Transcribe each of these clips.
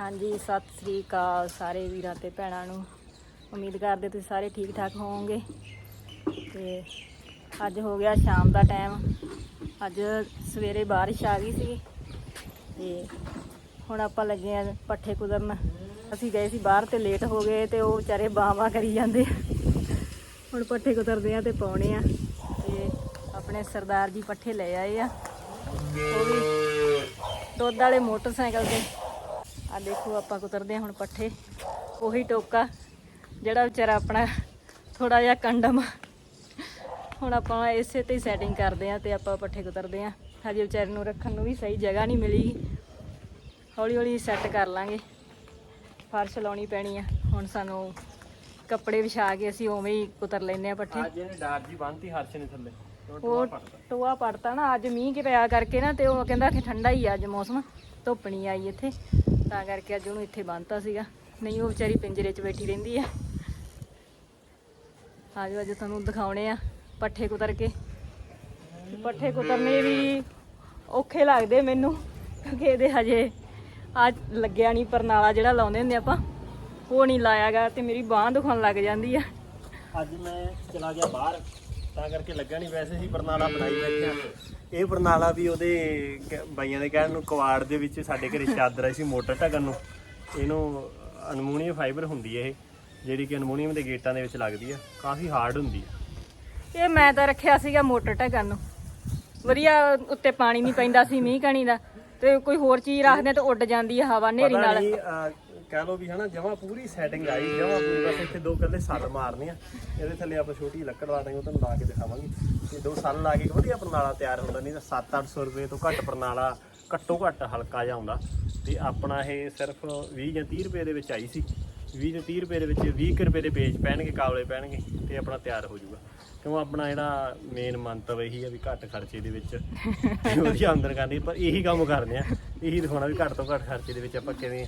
ਹਾਂਜੀ, ਸਤਿ ਸ੍ਰੀ ਅਕਾਲ ਸਾਰੇ ਵੀਰਾਂ ਤੇ ਭੈਣਾਂ ਨੂੰ। ਉਮੀਦ ਕਰਦੇ ਤੁਸੀਂ ਸਾਰੇ ਠੀਕ ਠਾਕ ਹੋਵੋਗੇ। ਤੇ ਅੱਜ ਹੋ ਗਿਆ ਸ਼ਾਮ ਦਾ ਟਾਈਮ। ਅੱਜ ਸਵੇਰੇ ਬਾਰਿਸ਼ ਆ ਗਈ ਸੀ ਤੇ ਹੁਣ ਆਪਾਂ ਲੱਗੇ ਆ ਪੱਠੇ ਕੁਦਰਨ। ਅਸੀਂ ਗਏ ਸੀ ਬਾਹਰ ਤੇ ਲੇਟ ਹੋ ਗਏ ਤੇ ਉਹ ਵਿਚਾਰੇ ਬਾਵਾ ਕਰੀ ਜਾਂਦੇ। ਹੁਣ ਪੱਠੇ ਕੁਦਰਦੇ ਆ ਤੇ ਪਾਉਣੇ ਆ। ਤੇ ਆਪਣੇ ਸਰਦਾਰ ਜੀ ਪੱਠੇ ਲੈ ਆਏ ਆ। ਉਹ ਵੀ ਦੁੱਧ ਵਾਲੇ ਮੋਟਰਸਾਈਕਲ ਤੇ। ਆ ਦੇਖੋ ਆਪਾਂ ਕੁਤਰਦੇ ਹਾਂ ਹੁਣ ਪੱਠੇ। ਉਹੀ ਟੋਕਾ ਜਿਹੜਾ ਵਿਚਾਰਾ ਆਪਣਾ ਥੋੜਾ ਜਿਹਾ ਕੰਡਮ। ਹੁਣ ਆਪਾਂ ਇਸੇ ਤੇ ਹੀ ਸੈਟਿੰਗ ਕਰਦੇ ਆ ਤੇ ਆਪਾਂ ਪੱਠੇ ਕੁਤਰਦੇ ਆ ਹਜੇ ਵਿਚਾਰੇ ਨੂੰ ਰੱਖਣ ਨੂੰ ਵੀ ਸਹੀ ਜਗ੍ਹਾ ਨਹੀਂ ਮਿਲੀ। ਹੌਲੀ ਹੌਲੀ ਸੈੱਟ ਕਰ ਲਾਂਗੇ। ਫਰਸ਼ ਲਾਉਣੀ ਪੈਣੀ ਆ। ਹੁਣ ਸਾਨੂੰ ਕੱਪੜੇ ਵਿਛਾ ਕੇ ਅਸੀਂ ਉਵੇਂ ਹੀ ਕੁਤਰ ਲੈਨੇ ਆ ਪੱਠੇ। ਅੱਜ ਇਹਨੇ ਡਾਰ ਜੀ ਬੰਨਤੀ ਹਰਸ਼ ਨੇ ਥੱਲੇ। ਉਹ ਟੋਆ ਪੜਤਾ। ਨਾ ਅੱਜ ਮੀਂਹ ਕਿ ਪਿਆ ਕਰਕੇ ਨਾ ਤੇ ਉਹ ਕਹਿੰਦਾ ਕਿ ਠੰਡਾ ਹੀ ਆ ਅੱਜ ਮੌਸਮ। ਧੁੱਪ ਨਹੀਂ ਆਈ ਇੱਥੇ। ਤਾਂ ਕਰਕੇ ਅੱਜ ਉਹਨੂੰ ਇੱਥੇ ਬੰਨਤਾ ਸੀਗਾ। ਨਹੀਂ, ਉਹ ਵਿਚਾਰੀ ਪਿੰਜਰੇ 'ਚ ਬੈਠੀ ਰਹਿੰਦੀ ਆ। ਆਜੋ ਅੱਜ ਤੁਹਾਨੂੰ ਦਿਖਾਉਣੇ ਆ ਪੱਠੇ ਕੁਤਰ ਕੇ। ਪੱਠੇ ਕੁਤਰਨੇ ਵੀ ਔਖੇ ਲੱਗਦੇ ਮੈਨੂੰ, ਕਿਉਂਕਿ ਇਹਦੇ ਹਜੇ ਆ ਲੱਗਿਆ ਨਹੀਂ ਪਰਨਾਲਾ ਜਿਹੜਾ ਲਾਉਂਦੇ ਹੁੰਦੇ ਆਪਾਂ, ਉਹ ਨਹੀਂ ਲਾਇਆਗਾ ਤੇ ਮੇਰੀ ਬਾਹ ਦੁਖਣ ਲੱਗ ਜਾਂਦੀ ਆ। ਅੱਜ ਮੈਂ ਚਲਾ ਗਿਆ ਬਾਹਰ। ਤਾਂ ਕਰਕੇ ਲੱਗਾ ਨਹੀਂ ਵੈਸੇ ਹੀ ਬਰਨਾਲਾ ਬਣਾਈ ਬੈਠਿਆ ਇਹ ਬਰਨਾਲਾ ਵੀ ਉਹਦੇ ਕ- ਬਾਈਆਂ ਦੇ ਕਹਿਣ ਨੂੰ ਕਵਾੜ ਦੇ ਵਿੱਚ ਸਾਡੇ ਘਰੇ ਚਾਦਰ ਆਈ ਸੀ ਮੋਟਰ ਢਕਣ ਨੂੰ। ਇਹਨੂੰ ਅਲਮੂਨੀਅਮ ਫਾਈਬਰ ਹੁੰਦੀ ਹੈ ਇਹ ਜਿਹੜੀ ਕਿ ਅਲਮੂਨੀਅਮ ਦੇ ਗੇਟਾਂ ਦੇ ਵਿੱਚ ਲੱਗਦੀ ਆ ਕਾਫੀ ਹਾਰਡ ਹੁੰਦੀ ਆ। ਇਹ ਮੈਂ ਤਾਂ ਰੱਖਿਆ ਸੀਗਾ ਮੋਟਰ ਢਕਣ ਨੂੰ। ਵਧੀਆ ਉੱਤੇ ਪਾਣੀ ਨਹੀਂ ਪੈਂਦਾ ਸੀ ਮੀਂਹ ਕਣੀ ਦਾ ਤੇ ਕੋਈ ਹੋਰ ਚੀਜ਼ ਰੱਖਦੇ ਤਾਂ ਉੱਡ ਜਾਂਦੀ ਹੈ ਹਵਾ ਪਤਾ ਨਾਲ। ਨਹੀਂ ਅਹ, ਕਹਿ ਲੋ ਵੀ ਹਨਾ, ਜਮਾ ਪੂਰੀ ਸੈਟਿੰਗ ਆਈ, ਜਮਾ ਪੂਰੀ, ਬਸ ਇੱਥੇ ਦੋ ਕੱਲੇ ਸੱਲ ਮਾਰਨੇ ਆ। ਇਹਦੇ ਥੱਲੇ ਆਪਾਂ ਛੋਟੀ ਲੱਕੜ ਲਾ ਦਾਂਗੇ ਉਹ ਤੁਹਾਨੂੰ ਲਾ ਕੇ ਦਿਖਾਵਾਂਗੇ। ਤੇ ਦੋ ਸੱਲ ਲਾ ਕੇ ਵਧੀਆ ਪ੍ਰਣਾਲਾ ਤਿਆਰ ਹੁੰਦਾ, ਨਹੀਂ ਤਾਂ 7-800 ਰੁਪਏ ਤੋਂ ਘੱਟ ਪਰਨਾਲਾ ਘੱਟੋ ਘੱਟ ਹਲਕਾ ਜਿਹਾ ਹੁੰਦਾ। ਤੇ ਆਪਣਾ ਇਹ ਸਿਰਫ 20 ਜਾਂ 30 ਰੁਪਏ ਦੇ ਵਿੱਚ ਆਈ ਸੀ। 20 ਜਾਂ 30 ਰੁਪਏ ਦੇ ਵਿੱਚ 20 ਕੁ ਰੁਪਏ ਦੇ ਪੇਜ ਪੈਣਗੇ ਕਾਬਲੇ ਪੈਣਗੇ ਤੇ ਆਪਣਾ ਤਿਆਰ ਹੋ ਜਾਊਗਾ। ਕਿਉਂ ਆਪਣਾ ਜਿਹੜਾ ਮੇਨ ਮੰਤਵ ਇਹੀ ਆ ਵੀ ਘੱਟ ਖਰਚੇ ਦੇ ਵਿੱਚ ਵਧੀਆ ਆਮਦਨ ਕਰਨੀ, ਪਰ ਇਹੀ ਕੰਮ ਕਰਦੇ ਆ। ਇਹੀ ਦਿਖਾਉਣਾ ਵੀ ਘੱਟ ਤੋਂ ਘੱਟ ਖਰਚੇ ਦੇ ਵਿੱਚ ਆਪਾਂ ਕਿਵੇਂ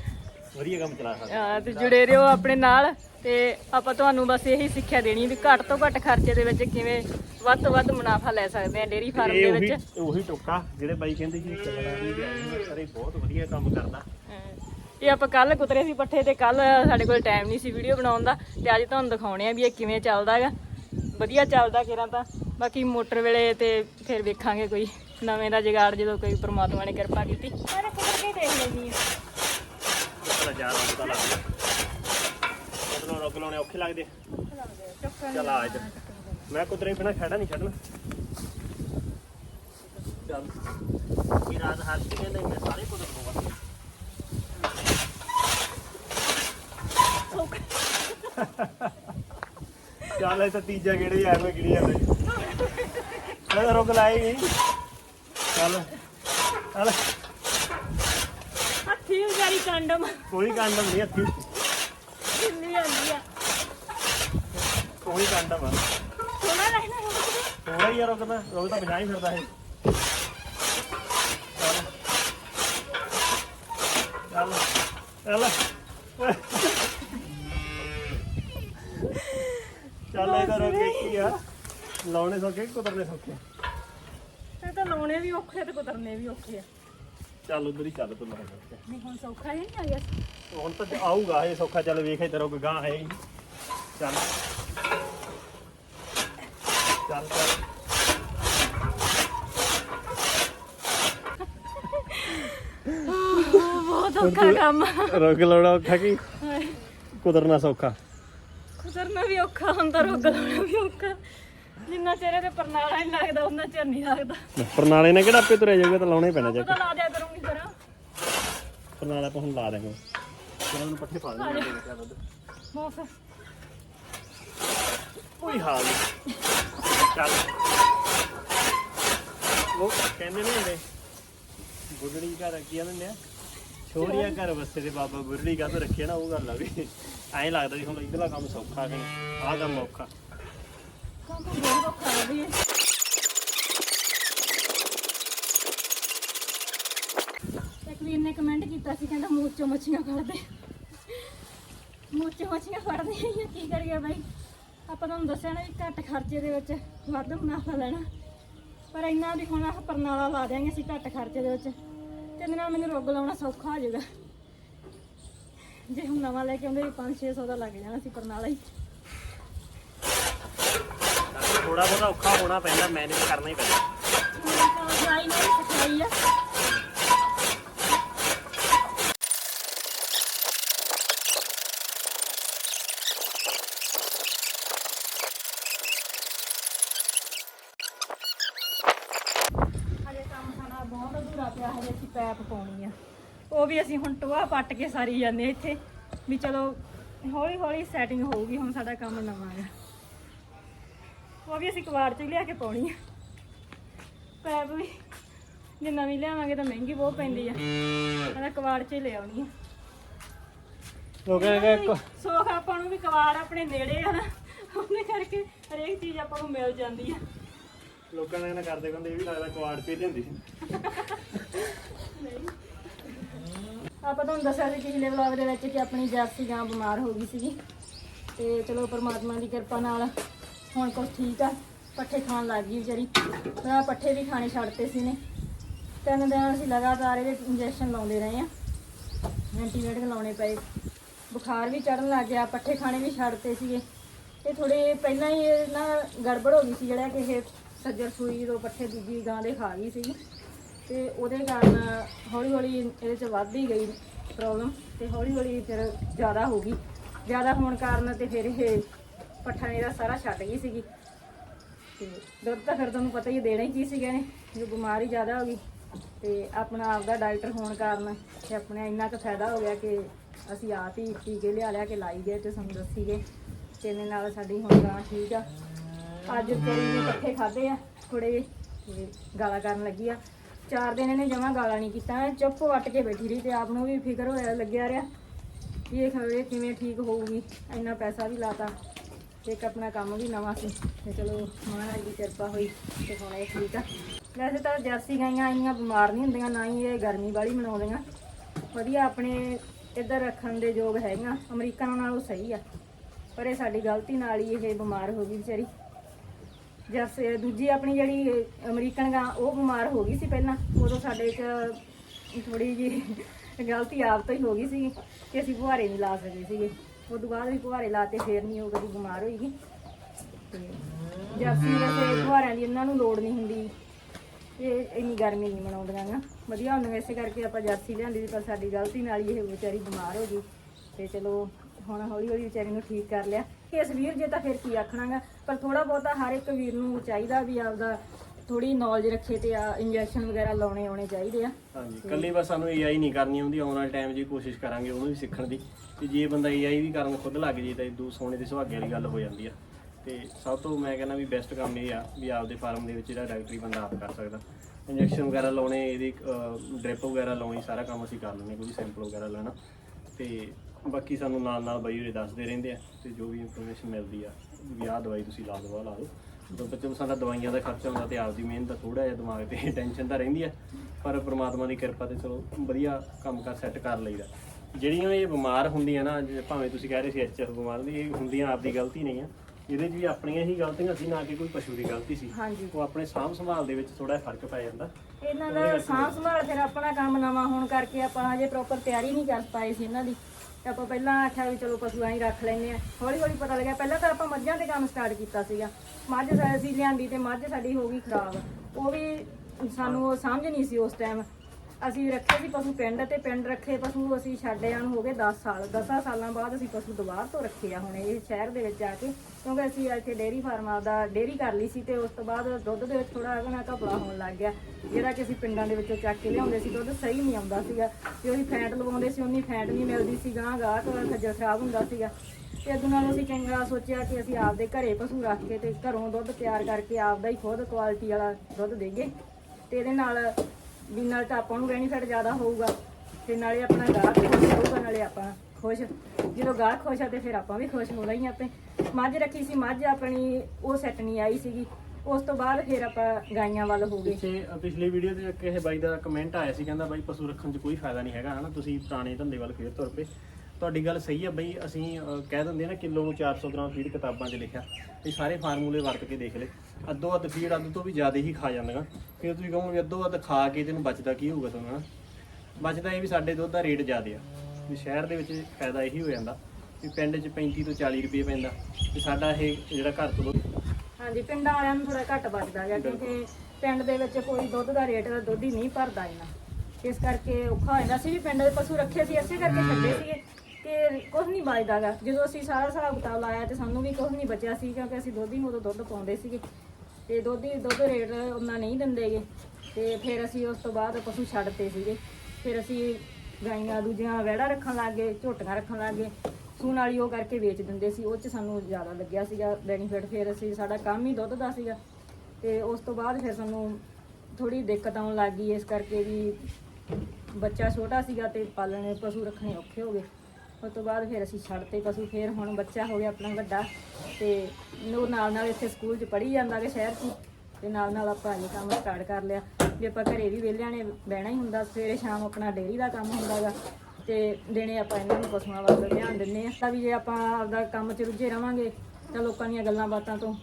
ਵਧੀਆ ਕੰਮ ਚਲਾ ਸਕਦੇ ਹਾਂ, ਤੇ ਜੁੜੇ ਰਹੋ ਆਪਣੇ ਨਾਲ ਤੇ ਆਪਾਂ ਤੁਹਾਨੂੰ ਬਸ ਇਹੀ ਸਿੱਖਿਆ ਦੇਣੀ ਵੀ ਘੱਟ ਤੋਂ ਘੱਟ ਖਰਚੇ ਦੇ ਵਿੱਚ ਕਿਵੇਂ ਵੱਧ ਤੋਂ ਵੱਧ ਮੁਨਾਫਾ ਲੈ ਸਕਦੇ ਆ ਡੇਰੀ ਫਾਰਮ ਦੇ ਵਿੱਚ। ਉਹੀ ਟੋਕਾ ਜਿਹੜੇ ਬਾਈ ਕਹਿੰਦੇ ਚੱਲਣਾ ਨਹੀਂ ਪਰ ਇਹ ਬਹੁਤ ਵਧੀਆ ਕੰਮ ਕਰਦਾ। ਹਾਂ। ਇਹ ਆਪਾਂ ਕੱਲ ਕੁਤਰੇ ਸੀ ਪੱਠੇ ਤੇ ਕੱਲ ਸਾਡੇ ਕੋਲ ਟਾਈਮ ਨਹੀਂ ਸੀ ਵੀਡੀਓ ਬਣਾਉਣ ਦਾ ਤੇ ਅੱਜ ਤੁਹਾਨੂੰ ਦਿਖਾਉਣੇ ਆ ਵੀ ਇਹ ਕਿਵੇਂ ਚੱਲਦਾ ਹੈਗਾ। ਵਧੀਆ ਚੱਲਦਾ ਕਿਰਾਂ ਤਾਂ। ਬਾਕੀ ਮੋਟਰ ਵੇਲੇ ਤੇ ਫਿਰ ਵੇਖਾਂਗੇ ਕੋਈ ਨਵੇਂ ਦਾ ਜੁਗਾੜ ਜਦੋਂ ਕੋਈ ਪ੍ਰਮਾਤਮਾ ਨੇ ਕਿਰਪਾ ਕੀਤੀ। ਮੈਂ ਕੁਤਰ ਕੇ ਦੇਖ ਲੈਣੀ ਆ ਬੜਾ ਜ਼ਿਆਦਾ ਪਤਾ ਲੱਗਦਾ ਮਤਲਬ ਰੋਕ ਲਾਉਣੇ ਔਖੇ ਲੱਗਦੇ। ਚੱਲ ਆ ਇੱਧਰ। ਮੈਂ ਕੁਦਰੇ ਬਿਨਾ ਖੜਾ ਨਹੀਂ ਛੱਡਣਾ। ਚੱਲ। ਇਹ ਰਾਤ ਹੱਥ ਕੇ ਕਹਿੰਦੇ ਮੈਂ ਸਾਰੇ ਕੁਦਰ ਦੂੰਗਾ ਚੱਲ ਇਹ ਤਾਂ ਤੀਜਾ ਕਿਹੜੇ ਐਵੇਂ ਗਿਣੀ ਜਾਂਦੇ। ਮੈਂ ਰੁਕ ਲਾਈ ਨਹੀਂ। ਚੱਲ। ਚੱਲ। ਕੰਡਮ ਕੋਈ ਕਾਂਡਮ ਨਹੀਂ ਹੱਥੀ ਹਿੱਲੀ ਜਾਂਦੀ ਆ। ਕੋਈ ਕਾਂਡਮ ਆ। ਸੋਨਾ ਲੈਣਾ ਥੋੜਾ ਹੀ ਆ ਰੁਕਦਾ ਰੁਕਦਾ ਪੰਜਾਹ ਹੀ ਫਿਰਦਾ ਇਹ। ਚੱਲ ਚੱਲ। ਚੱਲ ਇਹਦਾ ਰੋਕੇ ਕੀ ਆ। ਲਾਉਣੇ ਸੌਖੇ ਕੁਤਰਨੇ ਸੌਖੇ? ਇਹ ਤਾਂ ਲਾਉਣੇ ਵੀ ਔਖੇ ਤੇ ਕੁਤਰਨੇ ਵੀ ਔਖੇ ਆ। ਚੱਲ ਉਧਰ ਹੀ ਚੱਲ ਤੂੰ ਨਹੀਂ ਹੁਣ ਸੌਖਾ ਹੀ ਨਹੀਂ ਆ ਗਿਆ ਹੁਣ ਤਾਂ ਆਊਗਾ ਇਹ ਸੌਖਾ ਚੱਲ ਵੇਖ ਇਧਰ ਉਹ ਗਾਂ ਹੈ ਹੀ। ਚੱਲ। ਚੱਲ ਚੱਲ। ਬਹੁਤ ਔਖਾ ਕੰਮ। ਆ। ਰੁਕ ਲਾਉਣਾ ਔਖਾ ਕੀ ਕੁਦਰਨਾ ਸੌਖਾ? ਕੁਤਰਨਾ ਵੀ ਔਖਾ ਹੁੰਦਾ ਰੋਗ ਲਾਉਣਾ ਵੀ ਔਖਾ। ਜਿੰਨਾ ਚਿਹਰੇ ਤੇ ਪਰਨਾਲਾ ਨਹੀਂ ਲੱਗਦਾ ਉਹਨਾਂ ਚਿਰ ਨਹੀਂ ਲੱਗਦਾ। ਪਰਨਾਲੇ ਨੇ ਕਿਹੜਾ ਆਪੇ ਤੁਰਿਆ ਜਾਊਗਾ ਤਾਂ ਲਾਉਣਾ ਹੀ ਪੈਣਾ ਪਤਾ ਲਾ ਦਿਆ ਕਰੂੰਗੀ ਫਿਰ। ਪਰਨਾਲਾ ਆਪਾਂ ਹੁਣ ਲਾ ਦੇਵਾਂਗੇ। ਚਲ ਉਹਨੂੰ ਪੱਠੇ ਪਾ ਦੇਵਾਂਗੇ ਬਸ। ਕੋਈ ਹਾਲ ਚੱਲ। ਉਹ ਕਹਿੰਦੇ ਨੇ ਹੁੰਦੇ ਗੁਰੜੀ ਘਰ ਕੀ ਕਹਿੰਦੇ ਆ। ਛੋੜੀਆਂ ਘਰ ਵਸੇ ਤੇ ਬਾਬਾ ਗੁਰੜੀ ਕਾ ਰੱਖਿਆ ਨਾ ਉਹ ਗੱਲ ਆ ਵੀ। ਐਂ ਲੱਗਦਾ ਵੀ ਹੁਣ ਇਧਰਲਾ ਕੰਮ ਸੌਖਾ ਹੈ ਆਹ ਕੰਮ ਔਖਾ। ਬਹੁਤ ਔਖਾ ਹੈ ਵੀ ਇੱਕ ਨੇ ਕਮੈਂਟ ਕੀਤਾ ਸੀ, ਕਹਿੰਦਾ ਮੂੰਹ ਚੋਂ ਮੱਛੀਆਂ ਫੜਦੇ ਮੂੰਹ ਚੋਂ ਮੱਛੀਆਂ ਫੜਦੇ ਆ ਕੀ ਕਰੀਏ ਬਾਈ? ਆਪਾਂ ਤੁਹਾਨੂੰ ਦੱਸਿਆ ਨਾ ਵੀ ਘੱਟ ਖਰਚੇ ਦੇ ਵਿੱਚ ਵੱਧ ਮੁਨਾਫਾ ਲੈਣਾ। ਪਰ ਇੰਨਾ ਵੀ ਹੁਣ ਆਹ ਪਰਨਾਲਾ ਲਾ ਦਿਆਂਗੇ ਅਸੀਂ ਘੱਟ ਖਰਚੇ ਦੇ ਵਿੱਚ। ਤੇ ਇਹਦੇ ਨਾਲ ਮੈਨੂੰ ਰੋਗ ਲਾਉਣਾ ਸੌਖਾ ਹੋ ਜਾਊਗਾ। ਜੇ ਹੁਣ ਨਵਾਂ ਲੈ ਕੇ ਆਉਂਦੇ 5-600 ਦਾ ਲੱਗ ਜਾਣਾ ਸੀ ਪਰਨਾਲਾ ਹੀ। ਥੋੜਾ ਬਹੁਤਾ ਔਖਾ ਹੋਣਾ ਪੈਂਦਾ ਮੈਨੇਜ ਕਰਨਾ ਹੀ ਪੈਂਦਾ। ਹੁਣ ਤਾਂ ਜਾਈ ਆ ਹਜੇ ਕੰਮ ਸਾਡਾ ਬਹੁਤ ਅਧੂਰਾ ਪਿਆ, ਹਜੇ ਅਸੀਂ ਪੈਪ ਪਾਉਣੀ ਆ। ਉਹ ਵੀ ਅਸੀਂ ਹੁਣ ਟੋਆ ਪੱਟ ਕੇ ਸਾਰੀ ਜਾਂਦੇ ਆ ਇੱਥੇ, ਵੀ ਚਲੋ ਹੌਲੀ ਹੌਲੀ ਸੈਟਿੰਗ ਹੋਊਗੀ, ਹੁਣ ਸਾਡਾ ਕੰਮ ਨਵਾਂ ਆ। ਉਹ ਵੀ ਅਸੀਂ ਕਵਾੜ ਚ ਹੀ ਲਿਆ ਕੇ ਪਾਉਣੀ ਆ। ਪੈਪ ਵੀ ਜੇ ਨਵੀਂ ਲਿਆਵਾਂਗੇ ਤਾਂ ਮਹਿੰਗੀ ਬਹੁਤ ਪੈਂਦੀ ਆ। ਮੈਂ ਕਵਾੜ ਚ ਹੀ ਲੈ ਆਉਣੀ ਆ। ਲੋਕਾਂ ਸੋਖ ਆਪਾਂ ਨੂੰ ਵੀ ਕਵਾੜ ਆਪਣੇ ਨੇੜੇ ਆ ਨਾ ਉਹਨੇ ਕਰਕੇ ਹਰੇਕ ਚੀਜ਼ ਆਪਾਂ ਨੂੰ ਮਿਲ ਜਾਂਦੀ ਆ। ਲੋਕਾਂ ਨੇ ਇਹਨਾਂ ਕਰਦੇ ਕਹਿੰਦੇ ਇਹ ਵੀ ਲੱਗਦਾ ਕੁਆੜ ਪੀ ਲਿਆਂਦੀ ਸੀ। ਆਪਾਂ ਤੁਹਾਨੂੰ ਦੱਸਿਆ ਸੀ ਪਿਛਲੇ ਵਲੌਗ ਦੇ ਵਿੱਚ ਕਿ ਆਪਣੀ ਜਰਸੀ ਗਾਂ ਬਿਮਾਰ ਹੋ ਗਈ ਸੀਗੀ। ਤੇ ਚਲੋ ਪ੍ਰਮਾਤਮਾ ਦੀ ਕਿਰਪਾ ਨਾਲ ਹੁਣ ਕੁਝ ਠੀਕ ਆ, ਪੱਠੇ ਖਾਣ ਲੱਗ ਗਈ ਵਿਚਾਰੀ। ਮੈਂ ਪੱਠੇ ਵੀ ਖਾਣੇ ਛੱਡਤੇ ਸੀ ਨੇ। ਤਿੰਨ ਦਿਨ ਅਸੀਂ ਲਗਾਤਾਰ ਇਹਦੇ ਇੰਜੈਕਸ਼ਨ ਲਾਉਂਦੇ ਰਹੇ ਆ। ਐਂਟੀਬਾਇਓਟਿਕ ਲਾਉਣੇ ਪਏ। ਬੁਖਾਰ ਵੀ ਚੜਨ ਲੱਗ ਗਿਆ, ਪੱਠੇ ਖਾਣੇ ਵੀ ਛੱਡਤੇ ਸੀਗੇ। ਇਹ ਥੋੜੇ ਪਹਿਲਾਂ ਹੀ ਇਹ ਨਾ ਗੜਬੜ ਹੋ ਗਈ ਸੀ, ਜਿਹੜਾ ਕਿ ਇਹ ਸੱਜਰ ਸੂਈ ਜਦੋਂ ਪੱਠੇ ਦੂਜੀ ਗਾਂ ਦੇ ਖਾ ਗਈ ਸੀ। ਤੇ ਉਹਦੇ ਕਾਰਨ ਹੌਲੀ ਹੌਲੀ ਇਹਦੇ ਚ ਵੱਧ ਹੀ ਗਈ ਪ੍ਰੋਬਲਮ ਤੇ ਹੌਲੀ ਹੌਲੀ ਫਿਰ ਜ਼ਿਆਦਾ ਹੋ ਗਈ। ਜ਼ਿਆਦਾ ਹੋਣ ਕਾਰਨ ਤੇ ਫਿਰ ਇਹ ਪੱਠਾ ਇਹਦਾ ਸਾਰਾ ਛੱਡ ਗਈ ਸੀਗੀ। ਤੇ ਦੁੱਧ ਤਾਂ ਫਿਰ ਤੁਹਾਨੂੰ ਪਤਾ ਹੀ ਹੈ, ਦੇਣਾ ਹੀ ਕੀ ਸੀਗਾ ਨੇ ਜੋ ਬਿਮਾਰੀ ਜ਼ਿਆਦਾ ਹੋ ਗਈ। ਤੇ ਆਪਣਾ ਆਪਦਾ ਡਾਕਟਰ ਹੋਣ ਕਾਰਨ ਤੇ ਆਪਣੇ ਇੰਨਾ ਕੁ ਫਾਇਦਾ ਹੋ ਗਿਆ ਕਿ ਅਸੀਂ ਆਪ ਹੀ ਟੀਕੇ ਲਿਆ ਲਿਆ ਕੇ ਲਾਈ ਗਏ ਤੇ ਸਾਨੂੰ ਦੱਸੀ ਗਏ ਤੇ ਇਹਦੇ ਨਾਲ ਸਾਡੀ ਹੁਣ ਗਾਂ ਠੀਕ ਆ। ਅੱਜ ਤੇਰੀ ਨੇ ਪੱਠੇ ਖਾਦੇ ਆ ਥੋੜੇ ਤੇ ਗਾਲਾਂ ਕਰਨ ਲੱਗੀ ਆ। ਚਾਰ ਦਿਨ ਇਹਨੇ ਜਮਾ ਗਾਲਾਂ ਨਹੀਂ ਕੀਤਾ ਚੁੱਪ ਵੱਟ ਕੇ ਬੈਠੀ ਰਹੀ ਤੇ ਆਪ ਨੂੰ ਵੀ ਫਿਕਰ ਹੋਇਆ ਲੱਗਿਆ ਰਿਹਾ ਵੀ ਇਹ ਖਬਰੇ ਕਿਵੇਂ ਠੀਕ ਹੋਊਗੀ ਇੰਨਾ ਪੈਸਾ ਵੀ ਲਾਤਾ। ਤੇ ਇੱਕ ਆਪਣਾ ਕੰਮ ਵੀ ਨਵਾਂ ਸੀ ਤੇ ਚਲੋ ਮਹਾਰਾਜ ਦੀ ਕਿਰਪਾ ਹੋਈ ਤੇ ਹੁਣ ਇਹ ਠੀਕ ਆ। ਵੈਸੇ ਤਾਂ ਜਰਸੀ ਗਾਈਆਂ ਇੰਨੀਆਂ ਬਿਮਾਰ ਨਹੀਂ ਹੁੰਦੀਆਂ, ਨਾ ਹੀ ਇਹ ਗਰਮੀ ਵਾਲੀ ਮਨਾਉਂਦੀਆਂ। ਵਧੀਆ ਆਪਣੇ ਇੱਧਰ ਰੱਖਣ ਦੇ ਯੋਗ ਹੈਗੀਆਂ ਅਮਰੀਕਾ ਨਾਲੋਂ ਸਹੀ ਆ। ਪਰ ਇਹ ਸਾਡੀ ਗਲਤੀ ਨਾਲ ਹੀ ਇਹ ਬਿਮਾਰ ਹੋ ਗਈ ਵਿਚਾਰੀ। ਜਸ ਦੂਜੀ ਆਪਣੀ ਜਿਹੜੀ ਅਮਰੀਕਨ ਗਾਂ, ਉਹ ਬਿਮਾਰ ਹੋ ਗਈ ਸੀ ਪਹਿਲਾਂ। ਉਦੋਂ ਸਾਡੇ ਇੱਕ ਥੋੜੀ ਜੀ ਗਲਤੀ ਆਪ ਤੋਂ ਹੀ ਹੋ ਗਈ ਸੀ ਕਿ ਅਸੀਂ ਬੁਹਾਰੇ ਨਹੀਂ ਲਾ ਸਕਦੇ ਸੀਗੇ। ਉਸ ਤੋਂ ਬਾਅਦ ਵੀ ਫੁਹਾਰੇ ਲਾਤੇ ਫੇਰ ਨਹੀਂ ਉਹ ਕਦੀ ਬਿਮਾਰ ਹੋਈਗੀ ਤੇ ਜਰਸੀ ਵੈਸੇ ਫੁਹਾਰਿਆਂ ਦੀ ਇਹਨਾਂ ਨੂੰ ਲੋੜ ਨਹੀਂ ਹੁੰਦੀ। ਇਹ ਇੰਨੀ ਗਰਮੀ ਨਹੀਂ ਮਨਾਉਂਦੀਆਂ ਨਾ। ਵਧੀਆ ਹੁੰਦੀਆਂ ਇਸੇ ਕਰਕੇ ਆਪਾਂ ਜਰਸੀ ਲਿਆਂਦੀ ਸੀ, ਪਰ ਸਾਡੀ ਗਲਤੀ ਨਾਲ ਹੀ ਇਹ ਵਿਚਾਰੀ ਬਿਮਾਰ ਹੋ ਗਈ। ਤੇ ਚਲੋ ਹੁਣ ਹੌਲੀ ਹੌਲੀ ਵਿਚਾਰੀ ਨੂੰ ਠੀਕ ਕਰ ਲਿਆ। ਇਸ ਵੀਰ ਜੇ ਤਾਂ ਫਿਰ ਕੀ ਆਖਣਾਗਾ? ਪਰ ਥੋੜਾ ਬਹੁਤਾ ਹਰ ਇੱਕ ਵੀਰ ਨੂੰ ਚਾਹੀਦਾ ਵੀ ਆਪਦਾ ਥੋੜੀ ਨੌਲੇਜ ਰੱਖੇ ਤੇ ਆ ਇੰਜੈਕਸ਼ਨ ਵਗੈਰਾ ਲਾਉਣੇ ਆਉਣੇ ਚਾਹੀਦੇ ਆ। ਹਾਂਜੀ ਕੱਲੀ ਬਸ ਸਾਨੂੰ AI ਨਹੀਂ ਕਰਨੀ ਆਉਂਦੀ, ਆਉਣ ਵਾਲੇ ਟਾਈਮ 'ਚ ਹੀ ਕੋਸ਼ਿਸ਼ ਕਰਾਂਗੇ ਉਹਨੂੰ ਵੀ ਸਿੱਖਣ ਦੀ। ਤੇ ਜੇ ਬੰਦਾ AI ਵੀ ਕਰਨ ਖੁਦ ਲੱਗ ਜੇ ਤਾਂ ਇਹ ਇਦੂ ਸੋਨੇ ਦੇ ਸੁਹਾਗੇ ਵਾਲੀ ਗੱਲ ਹੋ ਜਾਂਦੀ ਆ। ਤੇ ਸਭ ਤੋਂ ਮੈਂ ਕਹਿੰਦਾ ਵੀ ਬੈਸਟ ਕੰਮ ਇਹ ਆ ਵੀ ਆਪਦੇ ਫਾਰਮ ਦੇ ਵਿੱਚ ਜਿਹੜਾ ਡਾਕਟਰੀ ਬੰਦਾ ਆਪ ਕਰ ਸਕਦਾ। ਇੰਜੈਕਸ਼ਨ ਵਗੈਰਾ ਲਾਉਣੇ, ਇਹਦੀ ਡ੍ਰਿਪ ਵਗੈਰਾ ਲਾਉਣੀ, ਸਾਰਾ ਕੰਮ ਅਸੀਂ ਕਰ ਲੈਂਦੇ ਕੋਈ ਸੈਂਪਲ ਵਗੈਰਾ ਲੈਣਾ। ਤੇ ਬਾਕੀ ਸਾਨੂੰ ਨਾਲ ਨਾਲ ਬਾਈ ਹੋਰੇ ਦੱਸਦੇ ਰਹਿੰਦੇ ਆ ਤੇ ਜੋ ਵੀ ਇਨਫੋਰਮੇਸ਼ਨ ਮਿਲਦੀ ਆ, ਵੀ ਆਹ ਦਵਾਈ ਤੁਸੀਂ ਲਾ ਦਵਾ ਲਾ ਦਿਓ। ਤਾਂ ਬੱਚੇ ਸਾਡਾ ਦਵਾਈਆਂ ਦਾ ਖਰਚਾ ਹੁੰਦਾ ਤੇ ਆਪਦੀ ਮਿਹਨਤ ਦਾ ਥੋੜਾ ਜਿਹਾ ਦਿਮਾਗ ਤੇ ਟੈਨਸ਼ਨ ਤਾਂ ਰਹਿੰਦੀ ਆ ਪਰ ਪ੍ਰਮਾਤਮਾ ਦੀ ਕਿਰਪਾ ਤੇ ਚਲੋ ਵਧੀਆ ਕੰਮ ਕਰ ਸੈੱਟ ਕਰ ਲਈਦਾ। ਜਿਹੜੀਆਂ ਇਹ ਬਿਮਾਰ ਹੁੰਦੀਆਂ ਨਾ ਜੇ ਭਾਵੇਂ ਤੁਸੀਂ ਕਹਿ ਰਹੇ ਸੀ ਐਚਐਫ ਬਿਮਾਰ ਹੁੰਦੀ ਇਹ ਹੁੰਦੀਆਂ ਆਪਦੀ ਗਲਤੀ ਨਹੀਂ ਆ। ਇਹਦੇ 'ਚ ਵੀ ਆਪਣੀਆਂ ਹੀ ਗਲਤੀਆਂ ਸੀ ਨਾ ਕਿ ਕੋਈ ਪਸ਼ੂ ਦੀ ਗਲਤੀ ਸੀ। ਹਾਂਜੀ। ਉਹ ਆਪਣੇ ਸਾਂਭ ਸੰਭਾਲ ਦੇ ਵਿੱਚ ਥੋੜਾ ਫ਼ਰਕ ਪੈ ਜਾਂਦਾ। ਇਹਨਾਂ ਦਾ ਸਾਂਭ ਸੰਭਾਲ ਫਿਰ ਆਪਣਾ ਕੰਮ ਨਵਾਂ ਹੋਣ ਕਰਕੇ ਆਪਾਂ ਹਜੇ ਪ੍ਰੋਪਰ ਤਿਆਰੀ ਨਹੀਂ ਕਰ ਪਾਏ ਸੀ ਇਹਨਾਂ ਦੀ। ਤੇ ਆਪਾਂ ਪਹਿਲਾਂ ਆਖਿਆ ਵੀ ਚਲੋ ਪਸ਼ੂ ਹੀ ਰੱਖ ਲੈਨੇ ਆ ਹੌਲੀ ਹੌਲੀ ਪਤਾ ਲੱਗਿਆ, ਪਹਿਲਾਂ ਤਾਂ ਆਪਾਂ ਮੱਝਾਂ ਤੇ ਕੰਮ ਸਟਾਰਟ ਕੀਤਾ ਸੀਗਾ। ਮੱਝ ਅਸੀਂ ਲਿਆਂਦੀ ਤੇ ਮੱਝ ਸਾਡੀ ਹੋ ਗਈ ਖਰਾਬ। ਉਹ ਵੀ ਸਾਨੂੰ ਸਮਝ ਨਹੀਂ ਸੀ ਉਸ ਟਾਈਮ ਅਸੀਂ ਰੱਖੇ ਸੀ ਪਸ਼ੂ ਪਿੰਡ ਤੇ ਪਿੰਡ ਰੱਖੇ ਪਸ਼ੂ ਅਸੀਂ ਛੱਡਿਆਂ ਨੂੰ ਹੋ ਗਏ 10 ਸਾਲ 10 ਸਾਲਾਂ ਬਾਅਦ ਅਸੀਂ ਪਸ਼ੂ ਦੁਬਾਰ ਤੋਂ ਰੱਖੇ ਆ ਹੁਣ ਇਹ ਸ਼ਹਿਰ ਦੇ ਵਿੱਚ ਆ ਕੇ, ਕਿਉਂਕਿ ਅਸੀਂ ਇੱਥੇ ਡੇਅਰੀ ਫਾਰਮ ਆਪਦਾ ਡੇਅਰੀ ਕਰ ਲਈ ਸੀ ਤੇ ਉਸ ਤੋਂ ਬਾਅਦ ਦੁੱਧ ਦੇ ਵਿੱਚ ਥੋੜਾ ਘਣਾ ਘਪਲਾ ਹੋਣ ਲੱਗ ਗਿਆ। ਜਿਹੜਾ ਕਿ ਅਸੀਂ ਪਿੰਡਾਂ ਦੇ ਵਿੱਚੋਂ ਚੱਕ ਕੇ ਲਿਆਉਂਦੇ ਸੀ, ਦੁੱਧ ਸਹੀ ਨਹੀਂ ਆਉਂਦਾ ਸੀਗਾ। ਤੇ ਉਹਦੀ ਫੈਟ ਲਵਾਉਂਦੇ ਸੀ, ਉਨੀ ਫੈਟ ਨਹੀਂ ਮਿਲਦੀ ਸੀ ਗਾਂ ਗਾਹ ਤੋਂ ਖੱਜਲ ਖਰਾਬ ਹੁੰਦਾ ਸੀਗਾ। ਤੇ ਇਦੋਂ ਨਾਲ ਅਸੀਂ ਚੰਗਾ ਸੋਚਿਆ ਕਿ ਅਸੀਂ ਆਪਦੇ ਘਰੇ ਪਸ਼ੂ ਰੱਖ ਕੇ ਤੇ ਘਰੋਂ ਦੁੱਧ ਤਿਆਰ ਕਰਕੇ ਆਪਦਾ ਹੀ ਖੁਦ ਕੁਆਲਿਟੀ ਵਾਲਾ ਦੁੱਧ ਦੇਗੇ ਤੇ ਇਹਦੇ ਨਾਲ ਵੀ ਨਾਲ ਤਾਂ ਆਪਾਂ ਨੂੰ ਬੈਨੀਫਿਟ ਜ਼ਿਆਦਾ ਹੋਊਗਾ। ਤੇ ਨਾਲੇ ਆਪਣਾ ਗਾਹਕ ਖੁਸ਼ ਹੋਊਗਾ, ਨਾਲੇ ਆਪਾਂ ਖੁਸ਼। ਜਦੋਂ ਗਾਹਕ ਖੁਸ਼ ਆ ਤੇ ਫਿਰ ਆਪਾਂ ਵੀ ਖੁਸ਼ ਹੋਣਾ ਹੀ ਆਪੇ। ਮੱਝ ਰੱਖੀ ਸੀ, ਮੱਝ ਆਪਣੀ, ਉਹ ਸੈੱਟ ਨਹੀਂ ਆਈ ਸੀਗੀ। ਉਸ ਤੋਂ ਬਾਅਦ ਫਿਰ ਆਪਾਂ ਗਾਈਆਂ ਵੱਲ ਹੋ ਗਏ। ਪਿੱਛੇ ਪਿਛਲੀ ਵੀਡੀਓ ਤੇ ਕਿਸੇ ਬਾਈ ਦਾ ਕਮੈਂਟ ਆਇਆ ਸੀ, ਕਹਿੰਦਾ ਬਾਈ ਪਸ਼ੂ ਰੱਖਣ 'ਚ ਕੋਈ ਫਾਇਦਾ ਨਹੀਂ ਹੈਗਾ, ਹਨਾ? ਤੁਸੀਂ ਪੁਰਾਣੇ ਧੰਦੇ ਵੱਲ ਫੇਰ ਤੁਰ ਪਏ। ਤੁਹਾਡੀ ਗੱਲ ਸਹੀ ਹੈ ਬਈ ਅਸੀਂ ਕਹਿ ਦਿੰਦੇ ਆ ਨਾ ਕਿਲੋ ਨੂੰ 400 ਗ੍ਰਾਮ ਫੀਡ ਕਿਤਾਬਾਂ 'ਚ ਲਿਖਿਆ। ਇਹ ਸਾਰੇ ਫਾਰਮੂਲੇ ਵਰਤ ਕੇ ਦੇਖ ਲੈ। ਅੱਧੋ ਅੱਧ ਫੀਡ ਅੱਧ ਤੋਂ ਵੀ ਜ਼ਿਆਦਾ ਹੀ ਖਾ ਜਾਂਦੀਆਂ ਫਿਰ ਤੁਸੀਂ ਕਹੋਗੇ ਵੀ ਅੱਧੋ ਅੱਧ ਖਾ ਕੇ ਤੈਨੂੰ ਬਚਦਾ ਕੀ ਹੋਊਗਾ ਤੁਹਾਨੂੰ ਹਨਾ? ਬਚਦਾ ਇਹ ਵੀ ਸਾਡੇ ਦੁੱਧ ਦਾ ਰੇਟ ਜ਼ਿਆਦਾ ਆ। ਵੀ ਸ਼ਹਿਰ ਦੇ ਵਿੱਚ ਫਾਇਦਾ ਇਹੀ ਹੋ ਜਾਂਦਾ ਵੀ ਪਿੰਡ 'ਚ 35 ਤੋਂ 40 ਰੁਪਏ ਪੈਂਦਾ। ਤੇ ਸਾਡਾ ਇਹ ਜਿਹੜਾ ਘਰ ਤੋਂ ਦੁੱਧ ਹਾਂਜੀ ਪਿੰਡਾਂ ਵਾਲਿਆਂ ਨੂੰ ਥੋੜਾ ਘੱਟ ਬਚਦਾ ਹੈ ਕਿਉਂਕਿ ਪਿੰਡ ਦੇ ਵਿੱਚ ਕੋਈ ਦੁੱਧ ਦਾ ਰੇਟ ਦੁੱਧ ਹੀ ਨਹੀਂ ਭਰਦਾ ਇਹਨਾਂ ਇਸ ਕਰਕੇ ਔਖਾ ਹੋ ਜਾਂਦਾ। ਸੀ ਵੀ ਪਿੰਡ ਦੇ ਪਸ਼ੂ ਰੱਖੇ ਸੀ ਇਸੇ ਕਰਕੇ ਛੱਡੇ ਸੀਗੇ। ਕਿ ਕੁਝ ਨਹੀਂ ਬਚਦਾਗਾ। ਜਦੋਂ ਅਸੀਂ ਸਾਰਾ ਹਿਸਾਬ ਕਿਤਾਬ ਲਾਇਆ ਤੇ ਸਾਨੂੰ ਵੀ ਕੁਝ ਨਹੀਂ ਬਚਿਆ ਸੀ, ਕਿਉਂਕਿ ਅਸੀਂ ਦੁੱਧ ਹੀ ਉਦੋਂ ਦੁੱਧ ਪਾਉਂਦੇ ਸੀਗੇ। ਤੇ ਦੁੱਧ ਹੀ ਦੁੱਧ ਰੇਟ ਉਹਨਾਂ ਨਹੀਂ ਦਿੰਦੇਗੇ। ਤੇ ਫਿਰ ਅਸੀਂ ਉਸ ਤੋਂ ਬਾਅਦ ਪਸ਼ੂ ਛੱਡਤੇ ਸੀਗੇ। ਫਿਰ ਅਸੀਂ ਗਾਈਆਂ ਦੂਜੀਆਂ ਵਹਿੜਾ ਰੱਖਣ ਲੱਗ ਗਏ, ਝੋਟੀਆਂ ਰੱਖਣ ਲੱਗ ਗਏ। ਸੂਣ ਵਾਲੀ ਉਹ ਕਰਕੇ ਵੇਚ ਦਿੰਦੇ ਸੀ, ਉਹ ਚ ਸਾਨੂੰ ਜ਼ਿਆਦਾ ਲੱਗਿਆ ਸੀਗਾ ਬੈਨੀਫਿਟ ਫਿਰ ਅਸੀਂ ਸਾਡਾ ਕੰਮ ਹੀ ਦੁੱਧ ਦਾ ਸੀਗਾ। ਤੇ ਉਸ ਤੋਂ ਬਾਅਦ ਫਿਰ ਸਾਨੂੰ ਥੋੜੀ ਦਿੱਕਤ ਆਉਣ ਲੱਗ ਗਈ, ਇਸ ਕਰਕੇ ਵੀ ਬੱਚਾ ਛੋਟਾ ਸੀਗਾ ਤੇ ਪਾਲਣੇ ਪਸ਼ੂ ਰੱਖਣੇ ਔਖੇ ਹੋ ਗਏ। ਉਸ ਤੋਂ ਬਾਅਦ ਫਿਰ ਅਸੀਂ ਛੱਡਤੇ ਪਸ਼ੂ, ਫਿਰ ਹੁਣ ਬੱਚਾ ਹੋ ਗਿਆ ਆਪਣਾ ਵੱਡਾ ਤੇ ਉਹ ਨਾਲ ਨਾਲ ਇੱਥੇ ਸਕੂਲ 'ਚ ਪੜ੍ਹੀ ਜਾਂਦਾ ਕਿ ਸ਼ਹਿਰ 'ਚ ਹੀ। ਤੇ ਨਾਲ ਨਾਲ ਆਪਾਂ ਇਹ ਕੰਮ ਸਟਾਰਟ ਕਰ ਲਿਆ ਵੀ ਆਪਾਂ ਘਰੇ ਵੀ ਵਿਹਲਿਆਂ ਨੇ ਬਹਿਣਾ ਹੀ ਹੁੰਦਾ, ਸਵੇਰੇ ਸ਼ਾਮ ਆਪਣਾ ਡੇਅਰੀ ਦਾ ਕੰਮ ਹੁੰਦਾਗਾ ਤੇ ਦਿਨੇ ਆਪਾਂ ਇਹਨਾਂ ਨੂੰ ਪਸ਼ੂਆਂ ਵੱਲ ਧਿਆਨ ਦਿੰਨੇ ਆ ਤਾਂ ਵੀ ਜੇ ਆਪਾਂ ਆਪਦਾ ਕੰਮ 'ਚ ਰੁੱਝੇ ਰਵਾਂਗੇ ਤਾਂ ਲੋਕਾਂ ਦੀਆਂ ਗੱਲਾਂ ਬਾਤਾਂ ਤੋਂ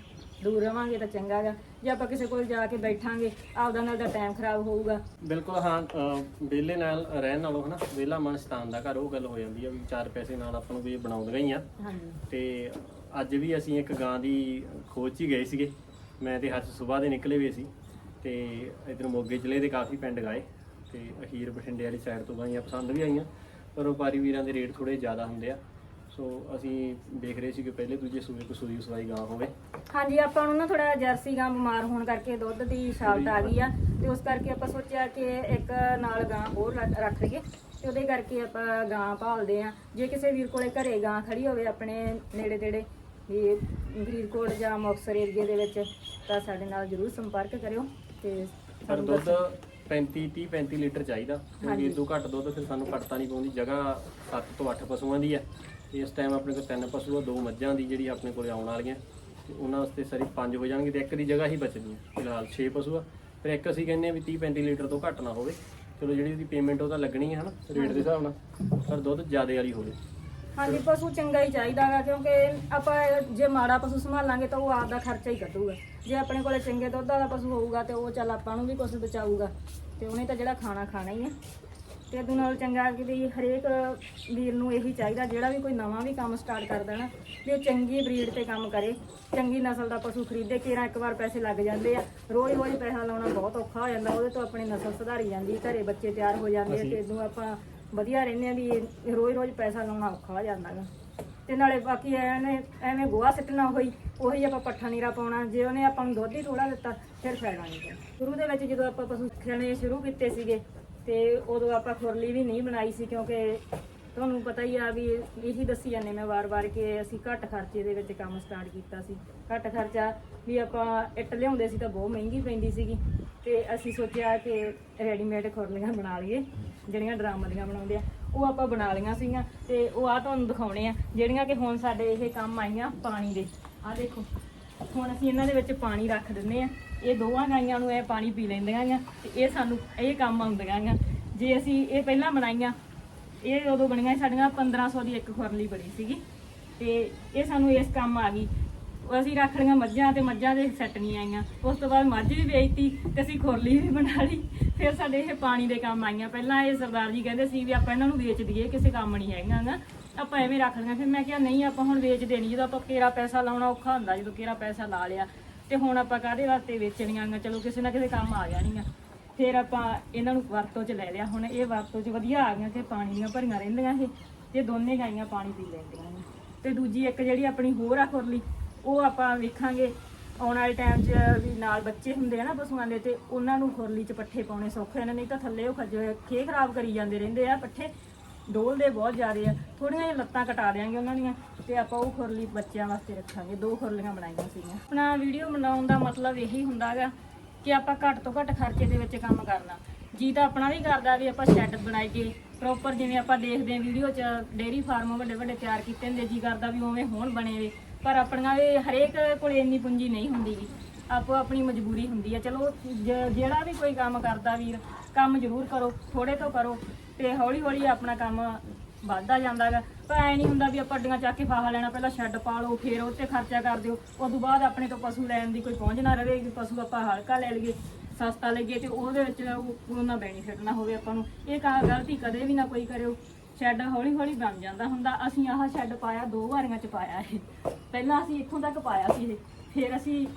ਦੂਰ ਰਵਾਂਗੇ ਤਾਂ ਚੰਗਾ ਗਾ। ਜੇ ਆਪਾਂ ਕਿਸੇ ਕੋਲ ਜਾ ਕੇ ਬੈਠਾਂਗੇ ਆਪਦਾ ਨਾਲ ਦਾ ਟਾਈਮ ਖਰਾਬ ਹੋਊਗਾ। ਬਿਲਕੁਲ ਹਾਂ ਵਿਹਲੇ ਨਾਲ ਰਹਿਣ ਨਾਲੋਂ ਹਨਾ ਵਿਹਲਾ ਮਨ ਸ਼ਤਾਨ ਦਾ ਘਰ ਉਹ ਗੱਲ ਹੋ ਜਾਂਦੀ ਆ ਵੀ ਚਾਰ ਪੈਸੇ ਨਾਲ ਆਪਾਂ ਨੂੰ ਵੀ ਬਣਾਉਂਦੀਆਂ ਹੀ ਆ। ਹਾਂਜੀ। ਤੇ ਅੱਜ ਵੀ ਅਸੀਂ ਇੱਕ ਗਾਂ ਦੀ ਖੋਜ 'ਚ ਹੀ ਗਏ ਸੀਗੇ। ਮੈਂ ਤੇ ਹੱਥ ਸਵੇਰ ਦੇ ਨਿਕਲੇ ਹੋਏ ਸੀ। ਤੇ ਇਧਰ ਮੋਗੇ ਜ਼ਿਲ੍ਹੇ ਦੇ ਕਾਫੀ ਪਿੰਡ ਗਏ ਤੇ ਅਖੀਰ ਬਠਿੰਡੇ ਵਾਲੀ ਸਾਈਡ ਤੋਂ ਗਾਈਆਂ ਪਸੰਦ ਵੀ ਆਈਆਂ। ਪਰ ਵਪਾਰੀ ਵੀਰਾਂ ਦੇ ਰੇਟ ਥੋੜੇ ਜ਼ਿਆਦਾ ਹੁੰਦੇ ਆ। ਸੋ ਅਸੀਂ ਦੇਖ ਰਹੇ ਸੀ ਕਿ ਪਹਿਲੇ ਦੂਜੇ ਸੂਏ ਕੋ ਸੂਈ ਸਵਾਈ ਗਾਂ ਹੋਵੇ। ਹਾਂਜੀ ਆਪਾਂ ਨੂੰ ਨਾ ਥੋੜਾ ਜਰਸੀ ਗਾਂ ਬਿਮਾਰ ਹੋਣ ਕਰਕੇ ਦੁੱਧ ਦੀ ਸ਼ਾਲਟ ਆ ਗਈ ਆ ਤੇ ਉਸ ਕਰਕੇ ਆਪਾਂ ਸੋਚਿਆ ਕਿ ਇੱਕ ਨਾਲ ਗਾਂ ਹੋਰ ਰੱਖ ਰੱਖ ਲਈਏ ਤੇ ਉਹਦੇ ਕਰਕੇ ਆਪਾਂ ਗਾਂ ਭਾਲਦੇ ਆ। ਜੇ ਕਿਸੇ ਵੀਰ ਕੋਲੇ ਘਰੇ ਗਾਂ ਖੜੀ ਹੋਵੇ ਆਪਣੇ ਨੇੜੇ ਤੇੜੇ ਵੀ ਫਰੀਦਕੋਟ ਜਾਂ ਮੁਕਤਸਰ ਏਰੀਏ ਦੇ ਵਿੱਚ ਤਾਂ ਸਾਡੇ ਨਾਲ ਜਰੂਰ ਸੰਪਰਕ ਕਰਿਓ ਤੇ ਪਰ ਸਾਨੂੰ ਦੁੱਧ ਦੱਸੋ। 35 30 35 ਲੀਟਰ ਚਾਹੀਦਾ। ਕਿਉਂਕਿ ਹਾਂਜੀ। ਇਹ ਤੋਂ ਘੱਟ ਦੁੱਧ ਫਿਰ ਸਾਨੂੰ ਘਟਤਾ ਨਹੀਂ ਪਾਉਂਦੀ। ਜਗ੍ਹਾ 7 ਤੋਂ 8 ਪਸ਼ੂਆਂ ਦੀ ਆ। ਤੇ ਇਸ ਟਾਈਮ ਆਪਣੇ ਕੋਲ ਤਿੰਨ ਪਸ਼ੂ ਆ ਦੋ ਮੱਝਾਂ ਦੀ ਜਿਹੜੀ ਆਪਣੇ ਕੋਲੇ ਆਉਣ ਵਾਲੀਆਂ। ਤੇ ਉਹਨਾਂ ਵਾਸਤੇ ਸਾਰੀ ਪੰਜ ਹੋ ਜਾਣਗੇ ਤੇ ਇੱਕ ਦੀ ਜਗ੍ਹਾ ਹੀ ਬਚਣੀ ਆ ਫਿਲਹਾਲ 6 ਪਸ਼ੂ ਆ। ਫਿਰ ਇੱਕ ਅਸੀਂ ਕਹਿੰਦੇ ਆ ਵੀ 30 35 ਲੀਟਰ ਤੋਂ ਘੱਟ ਨਾ ਹੋਵੇ। ਚਲੋ ਜਿਹੜੀ ਉਹਦੀ ਪੇਮੈਂਟ ਉਹ ਤਾਂ ਲੱਗਣੀ ਹੈ ਹਨਾ ਰੇਟ ਦੇ ਹਿਸਾਬ ਨਾਲ। ਪਰ ਦੁੱਧ ਜ਼ਿਆਦੇ ਵਾਲੀ ਹੋਵੇ। ਹਾਂਜੀ ਪਸ਼ੂ ਚੰਗਾ ਹੀ ਚਾਹੀਦਾ ਗਾ ਕਿਉਂਕਿ ਆਪਾਂ ਜੇ ਮਾੜਾ ਪਸ਼ੂ ਸੰਭਾਲਾਂਗੇ ਤਾਂ ਉਹ ਆਪ ਦਾ ਖਰਚਾ ਹੀ ਕੱਢੂਗਾ। ਜੇ ਆਪਣੇ ਕੋਲੇ ਚੰਗੇ ਦੁੱਧ ਵਾਲਾ ਪਸ਼ੂ ਹੋਊਗਾ ਤੇ ਉਹ ਚੱਲ ਆਪਾਂ ਨੂੰ ਵੀ ਕੁਝ ਬਚਾਊਗਾ। ਤੇ ਉਹਨੇ ਤਾਂ ਜਿਹੜਾ ਖਾਣਾ ਖਾਣਾ ਹੀ ਆ ਤੇ ਇਹਦੇ ਨਾਲ ਚੰਗਾ ਕਿ ਵੀ ਹਰੇਕ ਵੀਰ ਨੂੰ ਇਹੀ ਚਾਹੀਦਾ ਜਿਹੜਾ ਵੀ ਕੋਈ ਨਵਾਂ ਵੀ ਕੰਮ ਸਟਾਰਟ ਕਰਦਾ ਨਾ ਵੀ ਉਹ ਚੰਗੀ ਬਰੀਡ ਤੇ ਕੰਮ ਕਰੇ। ਚੰਗੀ ਨਸਲ ਦਾ ਪਸ਼ੂ ਖਰੀਦੇ ਕਿਰਾਂ ਇੱਕ ਵਾਰ ਪੈਸੇ ਲੱਗ ਜਾਂਦੇ ਆ। ਰੋਜ਼ ਰੋਜ਼ ਪੈਸਾ ਲਾਉਣਾ ਬਹੁਤ ਔਖਾ ਹੋ ਜਾਂਦਾ ਉਹਦੇ ਤੋਂ ਆਪਣੀ ਨਸਲ ਸੁਧਾਰੀ ਜਾਂਦੀ ਘਰੇ ਬੱਚੇ ਤਿਆਰ ਹੋ ਜਾਂਦੇ ਆ ਤੇ ਇਦੋਂ ਆਪਾਂ ਵਧੀਆ ਰਹਿੰਦੇ ਆ ਵੀ ਰੋਜ਼ ਰੋਜ਼ ਪੈਸਾ ਲਾਉਣਾ ਔਖਾ ਹੋ ਜਾਂਦਾ ਗਾ। ਤੇ ਨਾਲੇ ਬਾਕੀ ਐਵੇਂ ਐਵੇਂ ਗੋਹਾ ਸਿੱਟਣਾ ਹੋਈ ਉਹੀ ਆਪਾਂ ਪੱਠਾ ਨੀਰਾ ਪਾਉਣਾ ਜੇ ਉਹਨੇ ਆਪਾਂ ਨੂੰ ਦੁੱਧ ਹੀ ਥੋੜਾ ਦਿੱਤਾ ਫਿਰ ਫਾਇਦਾ ਨਹੀਂ। ਸ਼ੁਰੂ ਦੇ ਵਿੱਚ ਜਦੋਂ ਆਪਾਂ ਪਸ਼ੂ ਖਿਆਣੇ ਸ਼ੁਰੂ ਕੀਤੇ ਸੀਗੇ ਤੇ ਉਦੋਂ ਆਪਾਂ ਖੁਰਲੀ ਵੀ ਨਹੀਂ ਬਣਾਈ ਸੀ ਕਿਉਂਕਿ ਤੁਹਾਨੂੰ ਪਤਾ ਹੀ ਆ ਵੀ ਇਹੀ ਦੱਸੀ ਜਾਂਦੇ ਮੈਂ ਵਾਰ-ਵਾਰ ਕਿ ਅਸੀਂ ਘੱਟ ਖਰਚੇ ਦੇ ਵਿੱਚ ਕੰਮ ਸਟਾਰਟ ਕੀਤਾ ਸੀ। ਘੱਟ ਖਰਚਾ ਵੀ ਆਪਾਂ ਇੱਟ ਲਿਆਉਂਦੇ ਸੀ ਤਾਂ ਬਹੁਤ ਮਹਿੰਗੀ ਪੈਂਦੀ ਸੀਗੀ ਤੇ ਅਸੀਂ ਸੋਚਿਆ ਕਿ ਰੈਡੀਮੇਡ ਖੁਰਲੀਆਂ ਬਣਾ ਲਈਏ, ਜਿਹੜੀਆਂ ਡਰਾਮ ਦੀਆਂ ਬਣਾਉਂਦੇ ਆ, ਉਹ ਆਪਾਂ ਬਣਾ ਲਈਆਂ ਸੀਗੀਆਂ ਤੇ ਉਹ ਆ ਤੁਹਾਨੂੰ ਦਿਖਾਉਣੇ ਆ, ਜਿਹੜੀਆਂ ਕਿ ਹੁਣ ਸਾਡੇ ਇਹ ਕੰਮ ਆਈਆਂ ਪਾਣੀ ਦੇ। ਆ ਦੇਖੋ। ਹੁਣ ਅਸੀਂ ਇਹਨਾਂ ਦੇ ਵਿੱਚ ਪਾਣੀ ਰੱਖ ਦਿੰਦੇ ਆ ਇਹ ਦੋਵਾਂ ਗਾਈਆਂ ਨੂੰ ਇਹ ਪਾਣੀ ਪੀ ਲੈਂਦੀਆਂ ਆ ਤੇ ਇਹ ਸਾਨੂੰ ਇਹ ਕੰਮ ਆਉਂਦੀਆਂ ਆ ਜੇ ਅਸੀਂ ਇਹ ਪਹਿਲਾਂ ਬਣਾਈਆਂ, ਇਹ ਉਦੋਂ ਬਣੀਆਂ ਸੀ, ਸਾਡੀਆਂ 1500 ਦੀ ਇੱਕ ਖੁਰਲੀ ਬਣੀ ਸੀਗੀ ਤੇ ਇਹ ਸਾਨੂੰ ਇਸ ਕੰਮ ਆ ਗਈ। ਉਹ ਅਸੀਂ ਰੱਖ ਲਈਆਂ ਮੱਝਾਂ ਤੇ ਮੱਝਾਂ ਦੇ ਸੈੱਟ ਨਹੀਂ ਆਈਆਂ। ਉਸ ਤੋਂ ਬਾਅਦ ਮੱਝ ਵੀ ਵੇਚਤੀ ਤੇ ਅਸੀਂ ਖੁਰਲੀ ਵੀ ਬਣਾ ਲਈ। ਫਿਰ ਸਾਡੇ ਇਹ ਪਾਣੀ ਦੇ ਕੰਮ ਆਈਆਂ। ਪਹਿਲਾਂ ਇਹ ਸਰਦਾਰ ਜੀ ਕਹਿੰਦੇ ਸੀ ਵੀ ਆਪਾਂ ਇਹਨਾਂ ਨੂੰ ਵੇਚ ਦਈਏ, ਕਿਸੇ ਕੰਮ ਨਹੀਂ ਹੈਗਾ ਗਾ ਆਪਾਂ ਐਵੇਂ ਰੱਖ ਲਈਆਂ। ਫਿਰ ਮੈਂ ਕਿਹਾ, ਨਹੀਂ, ਆਪਾਂ ਹੁਣ ਵੇਚ ਦੇਣੀ। ਜਦੋਂ ਆਪਾਂ ਕਿਹੜਾ ਪੈਸਾ ਲਾਉਣਾ ਔਖਾ ਹੁੰਦਾ, ਜਦੋਂ ਕਿਹੜਾ ਪੈਸਾ ਲਾ ਲਿਆ। ਤੇ ਹੁਣ ਆਪਾਂ ਕਾਹਦੇ ਵਾਸਤੇ ਵੇਚਣੀਆਂ ਗਾ ਚਲੋ, ਕਿਸੇ ਨਾ ਕਿਸੇ ਕੰਮ ਆ ਜਾਣੀਆਂ। ਫਿਰ ਆਪਾਂ ਇਹਨਾਂ ਨੂੰ ਵਰਤੋਂ 'ਚ ਲੈ ਲਿਆ। ਹੁਣ ਇਹ ਵਰਤੋਂ 'ਚ ਵਧੀਆ ਆ ਗਈਆਂ ਕਿ ਪਾਣੀ ਦੀਆਂ ਭਰੀਆਂ ਰਹਿੰਦੀਆਂ ਇਹ। ਤੇ ਦੋਨੇ ਗਾਈਆਂ ਪਾਣੀ ਪੀ ਲੈਂਦੀਆਂ ਨੇ। ਤੇ ਦੂਜੀ ਇੱਕ ਜਿਹੜੀ ਆਪਣੀ ਹੋਰ ਆ ਖੁਰਲੀ ਉਹ ਆਪਾਂ ਵੇਖਾਂਗੇ। ਆਉਣ ਵਾਲੇ ਟਾਈਮ 'ਚ ਵੀ ਨਾਲ ਬੱਚੇ ਹੁੰਦੇ ਆ ਨਾ ਪਸ਼ੂਆਂ ਦੇ ਤੇ ਉਹਨਾਂ ਨੂੰ ਖੁਰਲੀ 'ਚ ਪੱਠੇ ਪਾਉਣੇ ਸੌਖੇ ਨੇ, ਨਹੀਂ ਤਾਂ ਥੱਲੇ ਉਹ ਖੱਜੇ ਖੇ ਖਰਾਬ ਕਰੀ ਜਾਂਦੇ ਰਹਿੰਦੇ ਆ ਪੱਠੇ। ਡੋਲਦੇ ਬਹੁਤ ਜ਼ਿਆਦੇ ਆ। ਥੋੜੀਆਂ ਜਿਹੀਆਂ ਲੱਤਾਂ ਕਟਾ ਦਿਆਂਗੇ ਉਹਨਾਂ ਦੀਆਂ ਤੇ ਆਪਾਂ ਉਹ ਖੁਰਲੀ ਬੱਚਿਆਂ ਵਾਸਤੇ ਰੱਖਾਂਗੇ। ਦੋ ਖੁਰਲੀਆਂ ਬਣਾਈਆਂ ਸੀਗੀਆਂ। ਆਪਣਾ ਵੀਡੀਓ ਬਣਾਉਣ ਦਾ ਮਤਲਬ ਇਹੀ ਹੁੰਦਾ ਗਾ ਕਿ ਆਪਾਂ ਘੱਟ ਤੋਂ ਘੱਟ ਖਰਚੇ ਦੇ ਵਿੱਚ ਕੰਮ ਕਰਨਾ। ਜੀ ਤਾਂ ਆਪਣਾ ਵੀ ਕਰਦਾ ਵੀ ਆਪਾਂ ਸ਼ੈੱਡ ਬਣਾਈਏ ਪ੍ਰੋਪਰ ਜਿਵੇਂ ਆਪਾਂ ਦੇਖਦੇ ਹਾਂ ਵੀਡੀਓ 'ਚ ਡੇਰੀ ਫਾਰਮ ਵੱਡੇ ਵੱਡੇ ਤਿਆਰ ਕੀਤੇ ਹੁੰਦੇ ਜੀ ਕਰਦਾ ਵੀ ਉਵੇਂ ਹੋਣ ਬਣੇ ਵੇ। ਪਰ ਆਪਣੀਆਂ ਵੀ ਹਰੇਕ ਕੋਲੇ ਇੰਨੀ ਪੂੰਜੀ ਨਹੀਂ ਹੁੰਦੀ ਗੀ। ਆਪੋ ਆਪਣੀ ਮਜਬੂਰੀ ਹੁੰਦੀ ਹੈ ਚਲੋ, ਜ- ਜਿਹੜਾ ਵੀ ਕੋਈ ਕੰਮ ਕਰਦਾ ਵੀਰ, ਕੰਮ ਜ਼ਰੂਰ ਕਰੋ ਥੋੜੇ ਤੋਂ ਕਰੋ, ਤੇ ਹੌਲੀ ਹੌਲੀ ਆਪਣਾ ਕੰਮ ਵੱਧਦਾ ਜਾਂਦਾ ਗਾ। ਪਰ ਐ ਨਹੀਂ ਹੁੰਦਾ ਵੀ ਆਪਾਂ ਅੱਡੀਆਂ ਚੱਕ ਕੇ ਫਾਹਾ ਲੈਣਾ, ਪਹਿਲਾਂ ਸ਼ੈੱਡ ਪਾ ਲਓ, ਫਿਰ ਉਹ ਤੇ ਖਰਚਾ ਕਰ ਦਿਓ। ਉਸ ਤੋਂ ਬਾਅਦ ਆਪਣੇ ਤੋਂ ਪਸ਼ੂ ਲੈਣ ਦੀ ਕੋਈ ਪਹੁੰਚ ਨਾ ਰਵੇ ਕਿ ਪਸ਼ੂ ਆਪਾਂ ਹਲਕਾ ਲੈ ਲਈਏ, ਸਸਤਾ ਲਈਏ, ਤੇ ਉਹਦੇ ਵਿੱਚ ਉਹ- ਉਹਨਾਂ ਬੈਨੀਫਿਟ ਨਾ ਹੋਵੇ ਆਪਾਂ ਨੂੰ। ਇਹ ਕਾ, ਗਲਤੀ ਕਦੇ ਵੀ ਨਾ ਕੋਈ ਕਰਿਓ। ਸ਼ੈੱਡ ਹੌਲੀ ਹੌਲੀ ਬਣ ਜਾਂਦਾ ਹੁੰਦਾ। ਅਸੀਂ ਆਹ ਸ਼ੈੱਡ ਪਾਇਆ, ਦੋ ਵਾਰੀਆਂ ਚ ਪਾਇਆ ਇਹ। ਪਹਿਲਾਂ ਅਸੀਂ ਇੱਥੋਂ ਤੱਕ ਪਾਇਆ ਸੀ ਇਹ। ਫਿਰ ਅਸੀਂ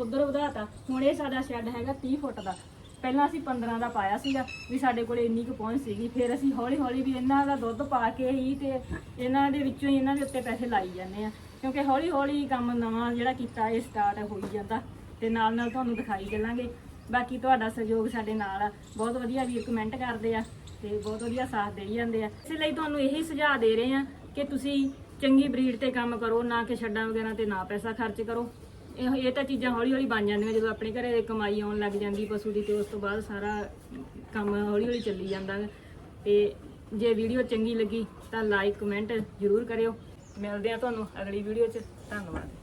ਉਧਰ ਵਧਾਤਾ। ਹੁਣ ਇਹ ਸਾਡਾ ਸ਼ੈੱਡ ਹੈਗਾ 30 ਫੁੱਟ ਦਾ। ਪਹਿਲਾਂ ਅਸੀਂ 15 ਦਾ ਪਾਇਆ ਸੀਗਾ, ਵੀ ਸਾਡੇ ਕੋਲ ਇੰਨੀ ਕੁ ਪਹੁੰਚ ਸੀਗੀ। ਫਿਰ ਅਸੀਂ ਹੌਲੀ ਹੌਲੀ ਵੀ ਇਹਨਾਂ ਦਾ ਦੁੱਧ ਪਾ ਕੇ ਹੀ ਤੇ ਇਹਨਾਂ ਦੇ ਵਿੱਚੋਂ ਹੀ ਇਹਨਾਂ ਦੇ ਉੱਤੇ ਪੈਸੇ ਲਾਈ ਜਾਂਦੇ ਆ ਕਿਉਂਕਿ ਹੌਲੀ ਹੌਲੀ ਕੰਮ ਨਵਾਂ ਜਿਹੜਾ ਕੀਤਾ, ਇਹ ਸਟਾਰਟ ਹੋਈ ਜਾਂਦਾ। ਤੇ ਨਾਲ ਨਾਲ ਤੁਹਾਨੂੰ ਦਿਖਾਈ ਚੱਲਾਂਗੇ। ਬਾਕੀ ਤੁਹਾਡਾ ਸਹਿਯੋਗ ਸਾਡੇ ਨਾਲ ਆ। ਬਹੁਤ ਵਧੀਆ ਵੀਰ ਕਮੈਂਟ ਕਰਦੇ ਆ ਤੇ ਬਹੁਤ ਵਧੀਆ ਸਾਥ ਦੇਈ ਜਾਂਦੇ ਆ। ਇਸ ਲਈ ਤੁਹਾਨੂੰ ਇਹੀ ਸੁਝਾਅ ਦੇ ਰਹੇ ਆ ਕਿ ਤੁਸੀਂ ਚੰਗੀ ਬਰੀਡ ਤੇ ਕੰਮ ਕਰੋ, ਨਾ ਕਿ ਛੱਡਾਂ ਵਗੈਰਾ ਤੇ ਨਾ ਪੈਸਾ ਖਰਚ ਕਰੋ। ਇਹ ਇਹ ਤਾਂ ਚੀਜ਼ਾਂ ਹੌਲੀ ਹੌਲੀ ਬਣ ਜਾਂਦੀਆਂ, ਜਦੋਂ ਆਪਣੇ ਘਰੇ ਕਮਾਈ ਆਉਣ ਲੱਗ ਜਾਂਦੀ ਪਸ਼ੂ ਦੀ ਤੇ ਉਸ ਤੋਂ ਬਾਅਦ ਸਾਰਾ ਕੰਮ ਹੌਲੀ ਹੌਲੀ ਚੱਲੀ ਜਾਂਦਾ ਗਾ। ਤੇ ਜੇ ਵੀਡੀਓ ਚੰਗੀ ਲੱਗੀ ਤਾਂ ਲਾਈਕ ਕਮੈਂਟ ਜ਼ਰੂਰ ਕਰਿਓ। ਮਿਲਦੇ ਆ ਤੁਹਾਨੂੰ ਅਗਲੀ ਵੀਡੀਓ 'ਚ। ਧੰਨਵਾਦ।